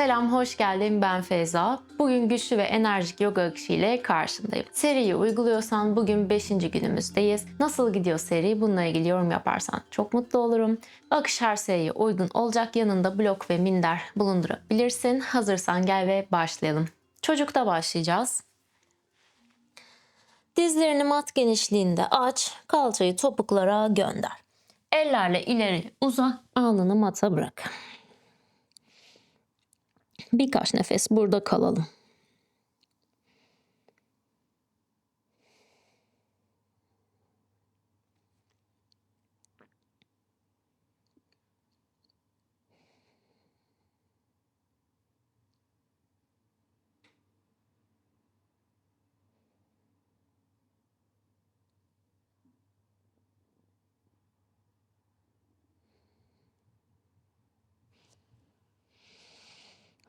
Selam, hoş geldin. Ben Feyza. Bugün güçlü ve enerjik yoga akışı ile karşındayım. Seriyi uyguluyorsan bugün 5. günümüzdeyiz. Nasıl gidiyor seri? Bununla ilgili yorum yaparsan çok mutlu olurum. Akış her seriye uygun olacak. Yanında blok ve minder bulundurabilirsin. Hazırsan gel ve başlayalım. Çocukta başlayacağız. Dizlerini mat genişliğinde aç, kalçayı topuklara gönder. Ellerle ileri uzat, alnını mata bırak. Birkaç nefes burada kalalım.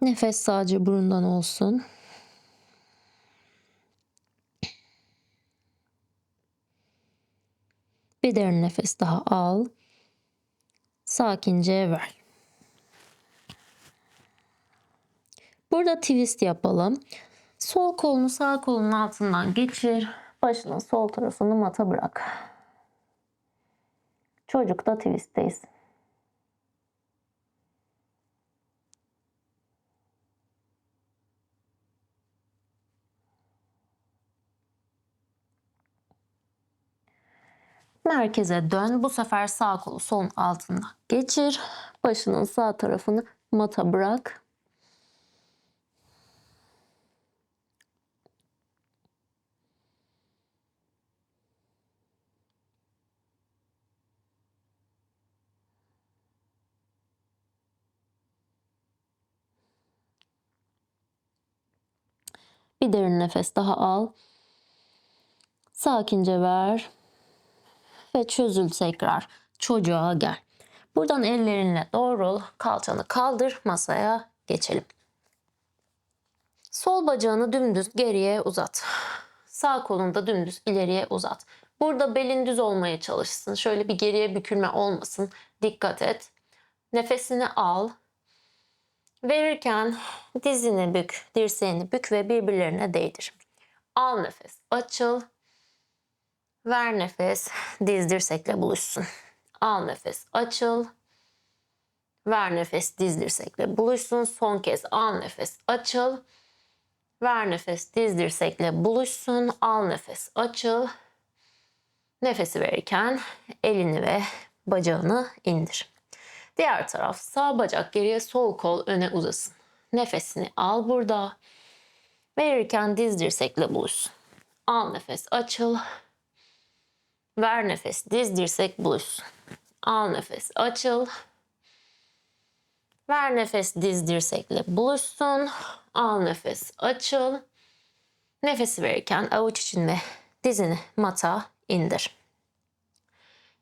Nefes sadece burundan olsun. Bir derin nefes daha al. Sakince ver. Burada twist yapalım. Sol kolunu sağ kolunun altından geçir. Başının sol tarafını mata bırak. Çocukta twistteyiz. Merkeze dön. Bu sefer sağ kolu solun altında geçir. Başının sağ tarafını mata bırak. Bir derin nefes daha al. Sakince ver ve çözül tekrar. Çocuğa gel. Buradan ellerinle doğrul, kalçanı kaldır, masaya geçelim. Sol bacağını dümdüz geriye uzat. Sağ kolunu da dümdüz ileriye uzat. Burada belin düz olmaya çalışsın. Şöyle bir geriye bükülme olmasın. Dikkat et. Nefesini al. Verirken dizini bük, dirseğini bük ve birbirlerine değdir. Al nefes, açıl. Ver nefes, diz dirsekle buluşsun. Al nefes, açıl. Ver nefes, diz dirsekle buluşsun. Son kez al nefes, açıl. Ver nefes, diz dirsekle buluşsun. Al nefes, açıl. Nefesi verirken elini ve bacağını indir. Diğer taraf sağ bacak geriye, sol kol öne uzasın. Nefesini al burada. Verirken diz dirsekle buluşsun. Al nefes, açıl. Ver nefes, diz dirsek buluşsun. Al nefes, açıl. Ver nefes, diz dirsekle buluşsun. Al nefes, açıl. Nefesi verirken avuç içinde dizini mata indir.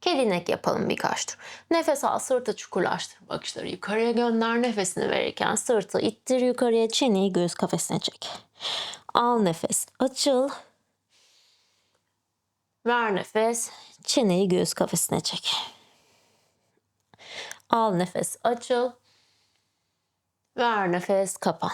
Kedinek yapalım birkaç tur. Nefes al, sırtı çukurlaştır. Bakışları yukarıya gönder. Nefesini verirken sırtı ittir yukarıya, çeneyi göğüs kafesine çek. Al nefes, açıl. Ver nefes. Çeneyi göğüs kafesine çek. Al nefes açıl. Ver nefes kapan.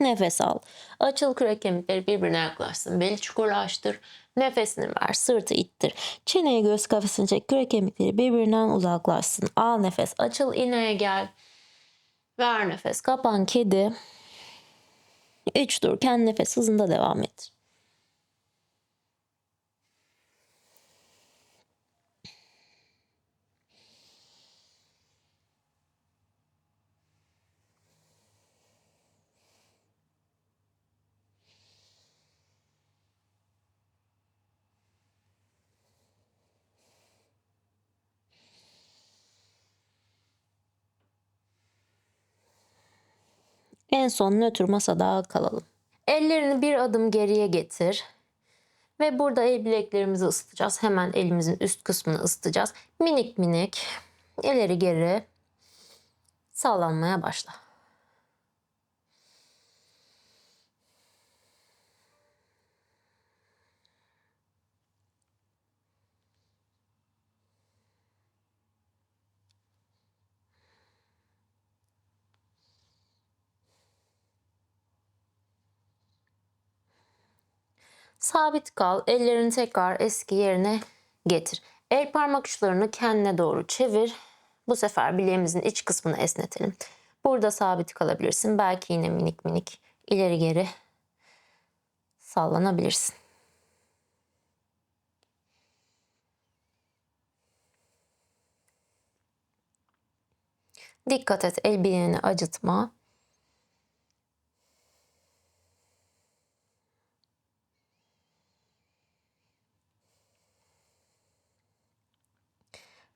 Nefes al. Açıl kürek kemikleri birbirine yaklaşsın. Beli çukurlaştır. Nefesini ver. Sırtı ittir. Çeneyi göğüs kafesine çek. Kürek kemikleri birbirinden uzaklaşsın. Al nefes. Açıl ineğe gel. Ver nefes. Kapan kedi. Üç dur. Kendi nefes hızında devam et. En son nötr masada kalalım. Ellerini bir adım geriye getir. Ve burada el bileklerimizi ısıtacağız. Hemen elimizin üst kısmını ısıtacağız. Minik minik ileri geri sallanmaya başla. Sabit kal. Ellerini tekrar eski yerine getir. El parmak uçlarını kendine doğru çevir. Bu sefer bileğimizin iç kısmını esnetelim. Burada sabit kalabilirsin. Belki yine minik minik ileri geri sallanabilirsin. Dikkat et el bileğini acıtma.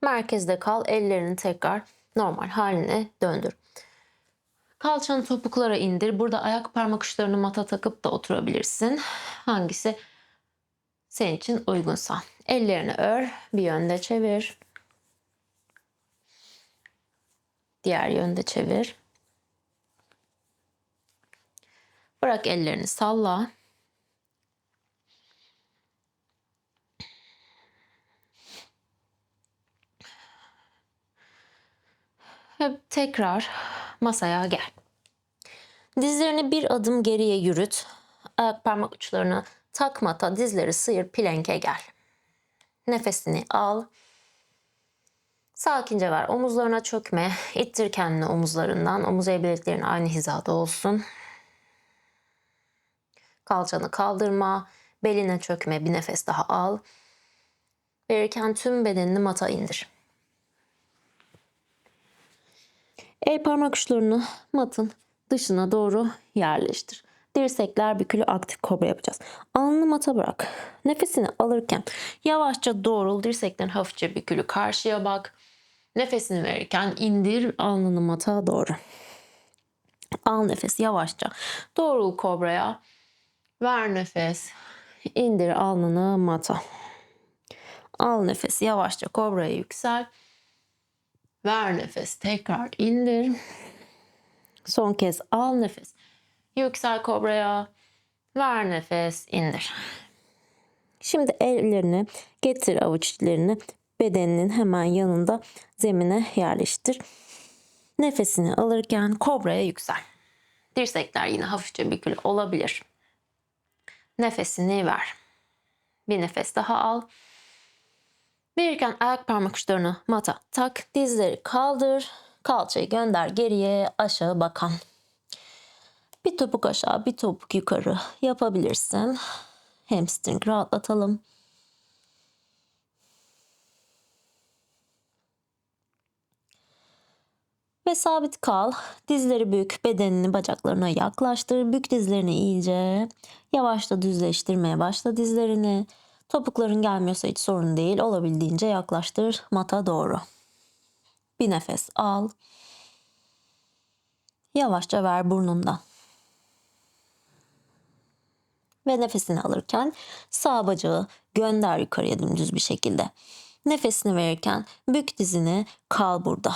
Merkezde kal. Ellerini tekrar normal haline döndür. Kalçanı topuklara indir. Burada ayak parmak uçlarını mata takıp da oturabilirsin. Hangisi senin için uygunsa. Ellerini ör. Bir yönde çevir. Diğer yönde çevir. Bırak ellerini salla. Ve tekrar masaya gel. Dizlerini bir adım geriye yürüt. Ayak parmak uçlarını takmata, dizleri sıyır, planke gel. Nefesini al. Sakince ver. Omuzlarına çökme. İttir kendini omuzlarından. Omuz el aynı hizada olsun. Kalçanı kaldırma. Beline çökme. Bir nefes daha al. Verirken tüm bedenini mata indir. El parmak uçlarını matın dışına doğru yerleştir. Dirsekler bükülü aktif kobra yapacağız. Alnını mata bırak. Nefesini alırken yavaşça doğrul. Dirseklerin hafifçe bükülü karşıya bak. Nefesini verirken indir alnını mata doğru. Al nefes yavaşça. Doğrul kobraya. Ver nefes. İndir alnını mata. Al nefes yavaşça kobraya yüksel. Ver nefes. Tekrar indir. Son kez al nefes. Yüksel kobraya. Ver nefes. indir. Şimdi ellerini getir avuç bedeninin hemen yanında zemine yerleştir. Nefesini alırken kobraya yüksel. Dirsekler yine hafifçe bükülü olabilir. Nefesini ver. Bir nefes daha al. Verirken ayak parmak uçlarını mata tak, dizleri kaldır, kalçayı gönder geriye aşağı bakan. Bir topuk aşağı, bir topuk yukarı yapabilirsin. Hamstring rahatlatalım. Ve sabit kal. Dizleri bük, bedenini bacaklarına yaklaştır. Bük dizlerini iyice. Yavaşla düzleştirmeye başla dizlerini. Topukların gelmiyorsa hiç sorun değil. Olabildiğince yaklaştır mata doğru. Bir nefes al. Yavaşça ver burnundan. Ve nefesini alırken sağ bacağı gönder yukarıya dümdüz bir şekilde. Nefesini verirken bük dizini kal burada.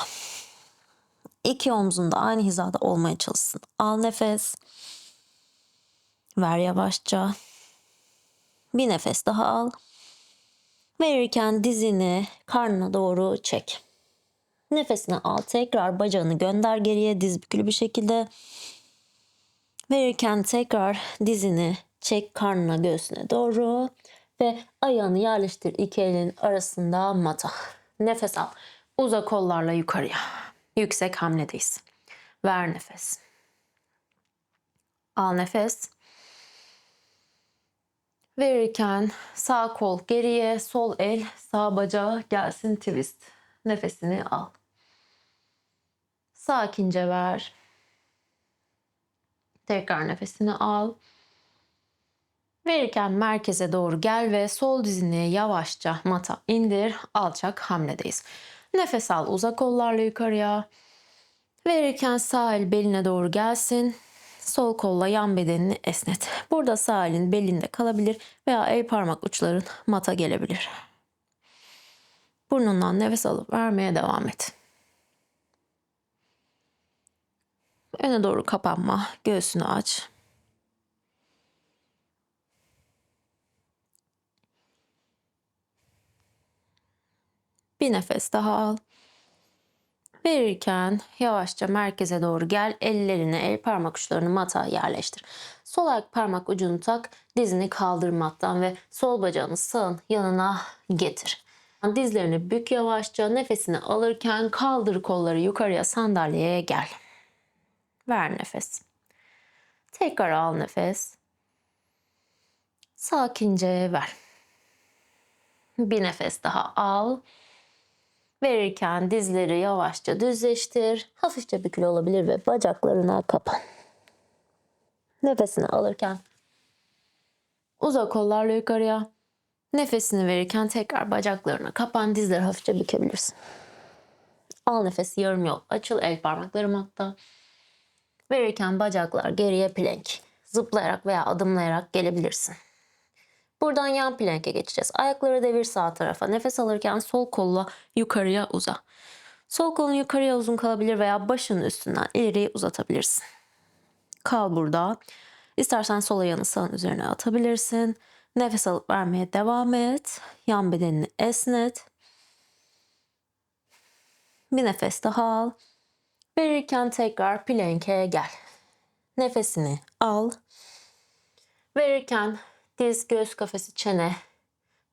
İki omzunda aynı hizada olmaya çalışsın. Al nefes. Ver yavaşça. Bir nefes daha al. Verirken dizini karnına doğru çek. Nefesini al. Tekrar bacağını gönder geriye diz bükülü bir şekilde. Verirken tekrar dizini çek karnına göğsüne doğru. Ve ayağını yerleştir iki elin arasında mata. Nefes al. Uza kollarla yukarıya. Yüksek hamledeyiz. Ver nefes. Al nefes. Verirken sağ kol geriye, sol el sağ bacağı gelsin twist. Nefesini al. Sakince ver. Tekrar nefesini al. Verirken merkeze doğru gel ve sol dizini yavaşça mata indir. Alçak hamledeyiz. Nefes al uzak kollarla yukarıya. Verirken sağ el beline doğru gelsin. Sol kolla yan bedenini esnet. Burada sağ elin belinde kalabilir veya el parmak uçların mata gelebilir. Burnundan nefes alıp vermeye devam et. Öne doğru kapanma. Göğsünü aç. Bir nefes daha al. Verirken yavaşça merkeze doğru gel. Ellerini, el parmak uçlarını mata yerleştir. Sol ayak parmak ucunu tak. Dizini kaldır mattan ve sol bacağını sağın yanına getir. Dizlerini bük yavaşça. Nefesini alırken kaldır kolları yukarıya sandalyeye gel. Ver nefes. Tekrar al nefes. Sakince ver. Bir nefes daha al. Verirken dizleri yavaşça düzleştir. Hafifçe bükülü olabilir ve bacaklarına kapan. Nefesini alırken uzak kollarla yukarıya. Nefesini verirken tekrar bacaklarına kapan. Dizleri hafifçe bükebilirsin. Al nefesi yarım yol. Açıl el parmaklarım hatta. Verirken bacaklar geriye plank. Zıplayarak veya adımlayarak gelebilirsin. Buradan yan planke geçeceğiz. Ayakları devir sağ tarafa. Nefes alırken sol kolla yukarıya uza. Sol kolun yukarıya uzun kalabilir veya başının üstünden ileriye uzatabilirsin. Kal burada. İstersen sol ayağını sağın üzerine atabilirsin. Nefes alıp vermeye devam et. Yan bedenini esnet. Bir nefes daha al. Verirken tekrar plank'e gel. Nefesini al. Verirken diz, göğüs kafesi, çene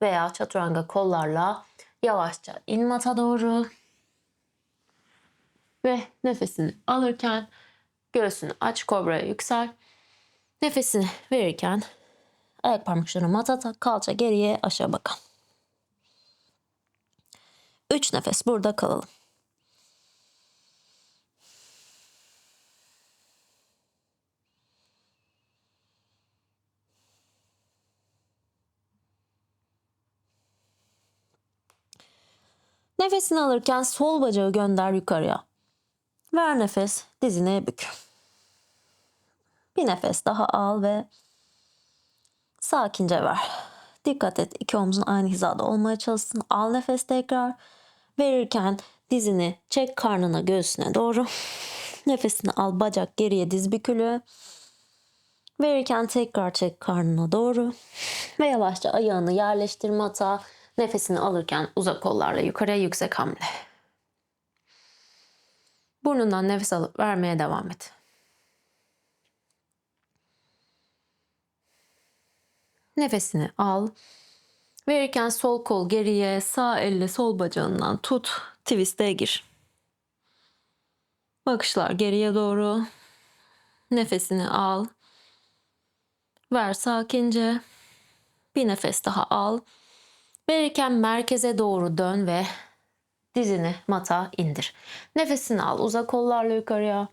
veya çaturanga kollarla yavaşça in mata doğru. Ve nefesini alırken göğsünü aç kobraya yüksel. Nefesini verirken ayak parmaklarını mata tak, kalça geriye aşağı bakan. Üç nefes burada kalalım. Nefesini alırken sol bacağı gönder yukarıya. Ver nefes, dizine bük. Bir nefes daha al ve sakince ver. Dikkat et iki omzun aynı hizada olmaya çalışsın. Al nefes tekrar. Verirken dizini çek karnına göğsüne doğru. Nefesini al bacak geriye diz bükülü. Verirken tekrar çek karnına doğru. Ve yavaşça ayağını yerleştir mata. Nefesini alırken uzak kollarla yukarıya yüksek hamle. Burnundan nefes alıp vermeye devam et. Nefesini al. Verirken sol kol geriye, sağ elle sol bacağından tut. Twist'e gir. Bakışlar geriye doğru. Nefesini al. Ver sakince. Bir nefes daha al. Verirken merkeze doğru dön ve dizini mata indir. Nefesini al. Uzak kollarla yukarıya.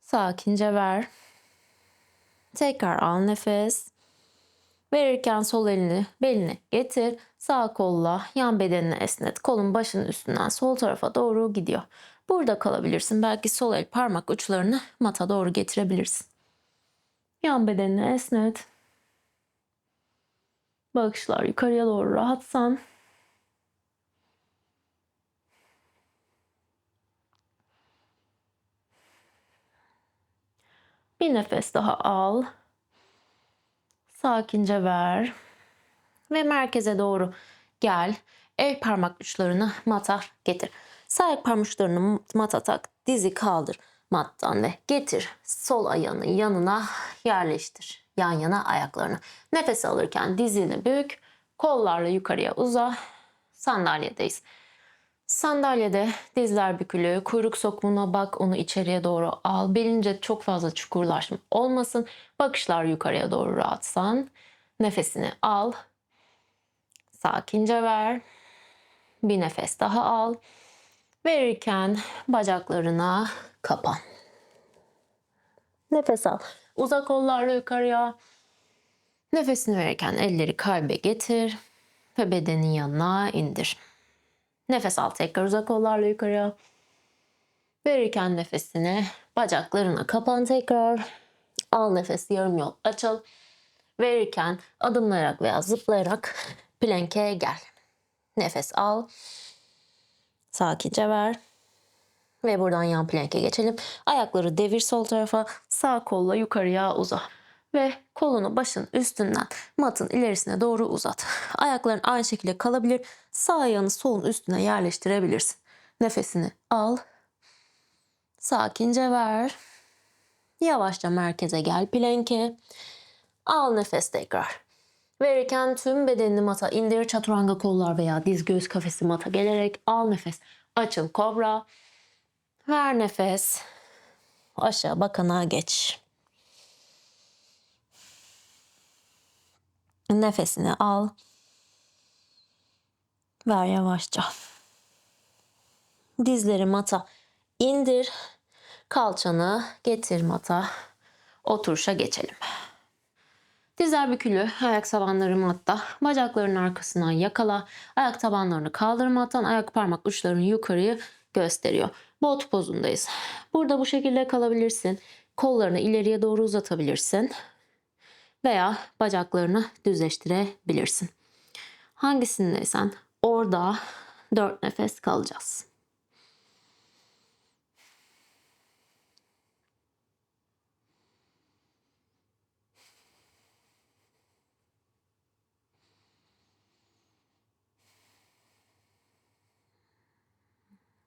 Sakince ver. Tekrar al nefes. Verirken sol elini beline getir. Sağ kolla yan bedenini esnet. Kolun başının üstünden sol tarafa doğru gidiyor. Burada kalabilirsin. Belki sol el parmak uçlarını mata doğru getirebilirsin. Yan bedenini esnet. Bakışlar yukarıya doğru rahatsan. Bir nefes daha al. Sakince ver. Ve merkeze doğru gel. El parmak uçlarını mata getir. Sağ parmak uçlarını mata tak. Dizi kaldır mattan ve getir. Sol ayağını yanına yerleştir. Yan yana ayaklarını. Nefes alırken dizini bük. Kollarla yukarıya uza. Sandalyedeyiz. Sandalyede dizler bükülü, kuyruk sokumuna bak, onu içeriye doğru al. Belince çok fazla çukurlaşma olmasın. Bakışlar yukarıya doğru rahatsan. Nefesini al. Sakince ver. Bir nefes daha al. Verirken bacaklarına kapan. Nefes al. Uzak kollarla yukarıya. Nefesini verirken elleri kalbe getir ve bedenin yanına indir. Nefes al tekrar uzak kollarla yukarıya. Verirken nefesini bacaklarına kapan tekrar. Al nefes yarım yol açıl. Verirken adımlayarak veya zıplayarak plank'e gel. Nefes al. Sakince ver. Ve buradan yan plank'e geçelim. Ayakları devir sol tarafa. Sağ kolla yukarıya uza. Ve kolunu başın üstünden matın ilerisine doğru uzat. Ayakların aynı şekilde kalabilir. Sağ ayağını solun üstüne yerleştirebilirsin. Nefesini al. Sakince ver. Yavaşça merkeze gel planke. Al nefes tekrar. Verirken tüm bedenini mata indir. Çaturanga kollar veya diz göğüs kafesi mata gelerek al nefes. Açıl kobra. Ver nefes. Aşağı bakana geç. Nefesini al. Ver yavaşça. Dizleri mata indir. Kalçanı getir mata. Oturuşa geçelim. Dizler bükülü, ayak tabanları matta, bacakların arkasından yakala, ayak tabanlarını kaldır mattan, ayak parmak uçlarını yukarıyı gösteriyor. Bot pozundayız. Burada bu şekilde kalabilirsin. Kollarını ileriye doğru uzatabilirsin. Veya bacaklarını düzleştirebilirsin. Hangisindeysen orada dört nefes kalacağız.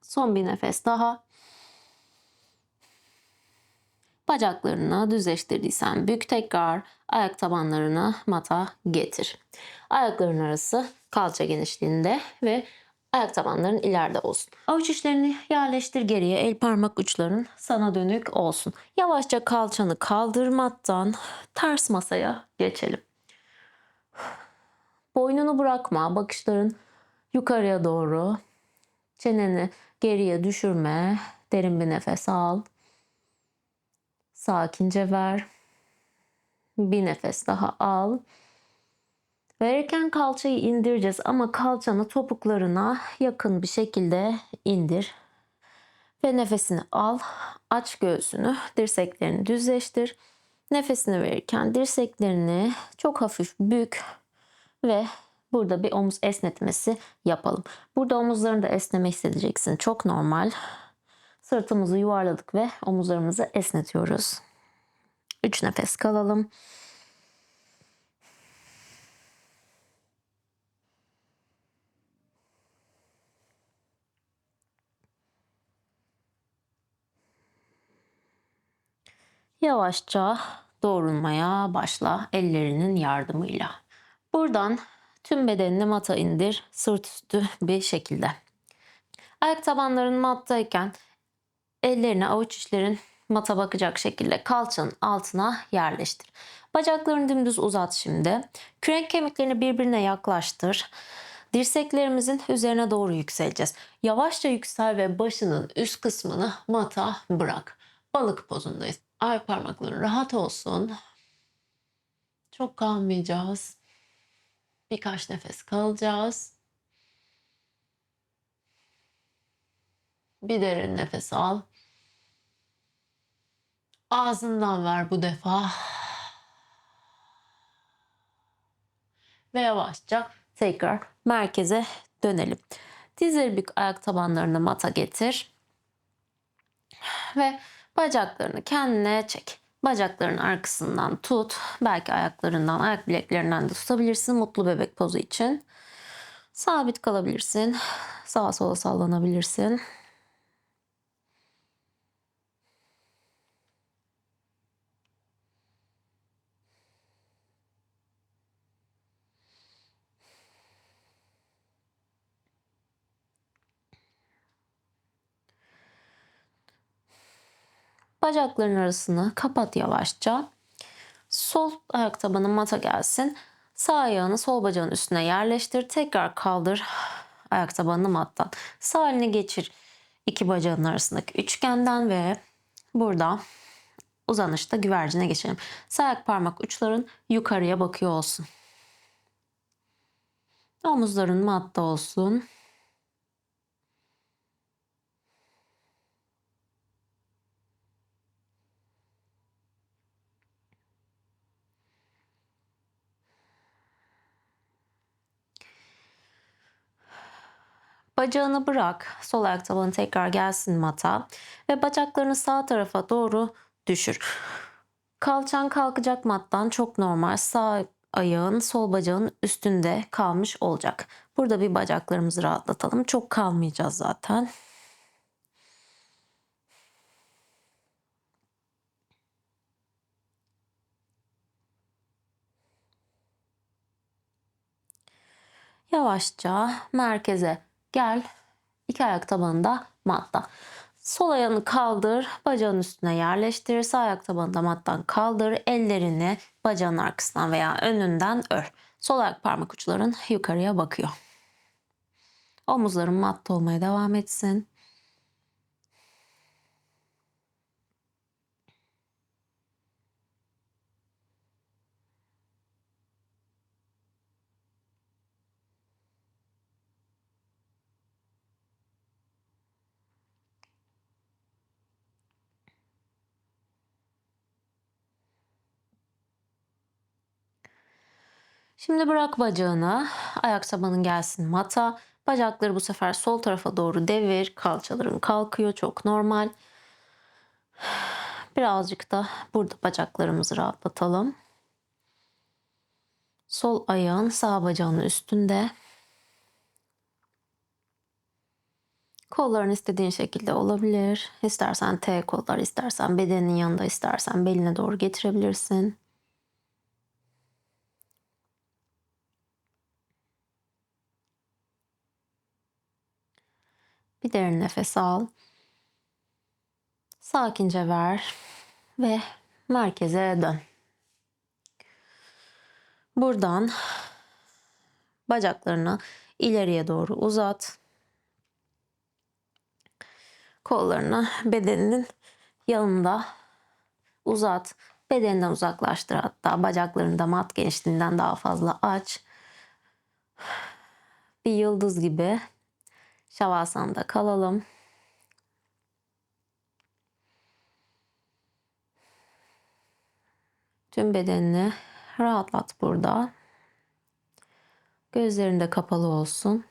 Son bir nefes daha. Bacaklarını düzleştirdiysen bük tekrar ayak tabanlarını mata getir. Ayakların arası kalça genişliğinde ve ayak tabanların ileride olsun. Avuç içlerini yerleştir geriye. El parmak uçların sana dönük olsun. Yavaşça kalçanı kaldırmaktan ters masaya geçelim. Boynunu bırakma. Bakışların yukarıya doğru. Çeneni geriye düşürme. Derin bir nefes al. Sakince ver. Bir nefes daha al. Verirken kalçayı indireceğiz ama kalçanı topuklarına yakın bir şekilde indir. Ve nefesini al. Aç göğsünü, dirseklerini düzleştir. Nefesini verirken dirseklerini çok hafif bük ve burada bir omuz esnetmesi yapalım. Burada omuzlarını da esneme hissedeceksin. Çok normal. Sırtımızı yuvarladık ve omuzlarımızı esnetiyoruz. 3 nefes kalalım. Yavaşça doğrulmaya başla ellerinin yardımıyla. Buradan tüm bedenini mata indir, sırt üstü bir şekilde. Ayak tabanların mattayken ellerini avuç içlerin mata bakacak şekilde kalçanın altına yerleştir. Bacaklarını dümdüz uzat şimdi. Kürek kemiklerini birbirine yaklaştır. Dirseklerimizin üzerine doğru yükseleceğiz. Yavaşça yüksel ve başının üst kısmını mata bırak. Balık pozundayız. Ayak parmakların rahat olsun. Çok kalmayacağız. Birkaç nefes kalacağız. Bir derin nefes al. Ağzından ver bu defa. Ve yavaşça tekrar merkeze dönelim. Dizleri bük ayak tabanlarını mata getir. Ve bacaklarını kendine çek. Bacakların arkasından tut. Belki ayaklarından, ayak bileklerinden de tutabilirsin mutlu bebek pozu için. Sabit kalabilirsin. Sağa sola sallanabilirsin. Bacakların arasını kapat yavaşça. Sol ayak tabanı mata gelsin. Sağ ayağını sol bacağın üstüne yerleştir. Tekrar kaldır ayak tabanını mattan. Sağ elini geçir iki bacağın arasındaki üçgenden ve burada uzanışta güvercine geçelim. Sağ ayak parmak uçların yukarıya bakıyor olsun. Omuzların matta olsun. Bacağını bırak, sol ayak tabanı tekrar gelsin mata ve bacaklarını sağ tarafa doğru düşür. Kalçan kalkacak mattan çok normal. Sağ ayağın sol bacağın üstünde kalmış olacak. Burada bir bacaklarımızı rahatlatalım. Çok kalmayacağız zaten. Yavaşça merkeze gel. İki ayak tabanında matta. Sol ayağını kaldır, bacağın üstüne yerleştir. Sağ ayak tabanını da mattan kaldır. Ellerini bacağın arkasından veya önünden ör. Sol ayak parmak uçların yukarıya bakıyor. Omuzların matta olmaya devam etsin. Şimdi bırak bacağını. Ayak tabanın gelsin mata. Bacakları bu sefer sol tarafa doğru devir. Kalçaların kalkıyor. Çok normal. Birazcık da burada bacaklarımızı rahatlatalım. Sol ayağın sağ bacağının üstünde. Kolların istediğin şekilde olabilir. İstersen T kollar, istersen bedenin yanında, istersen beline doğru getirebilirsin. Bir derin nefes al. Sakince ver ve merkeze dön. Buradan bacaklarını ileriye doğru uzat. Kollarını bedeninin yanında uzat. Bedeninden uzaklaştır hatta bacaklarını da mat genişliğinden daha fazla aç. Bir yıldız gibi Şavasan'da kalalım. Tüm bedenini rahatlat burada. Gözlerin de kapalı olsun.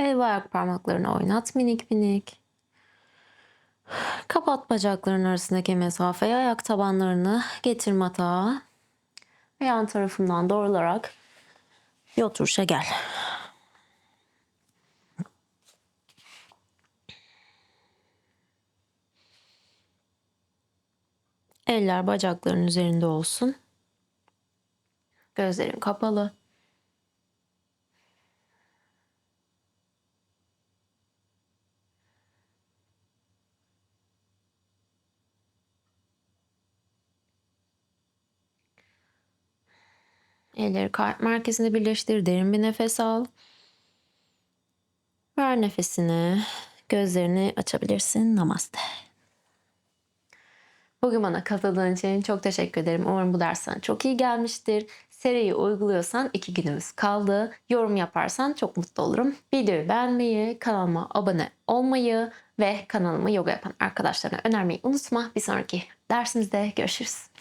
Ve ayak parmaklarını oynat minik minik. Kapat bacakların arasındaki mesafeyi. Ayak tabanlarını getir matağa. Ve yan tarafından doğrularak bir oturuşa gel. Eller bacakların üzerinde olsun. Gözlerin kapalı. Elleri kalp merkezinde birleştir. Derin bir nefes al. Ver nefesini. Gözlerini açabilirsin. Namaste. Bugün bana katıldığın için çok teşekkür ederim. Umarım bu ders sana çok iyi gelmiştir. Seriyi uyguluyorsan iki günümüz kaldı. Yorum yaparsan çok mutlu olurum. Videoyu beğenmeyi, kanalıma abone olmayı ve kanalımı yoga yapan arkadaşlarına önermeyi unutma. Bir sonraki dersimizde görüşürüz.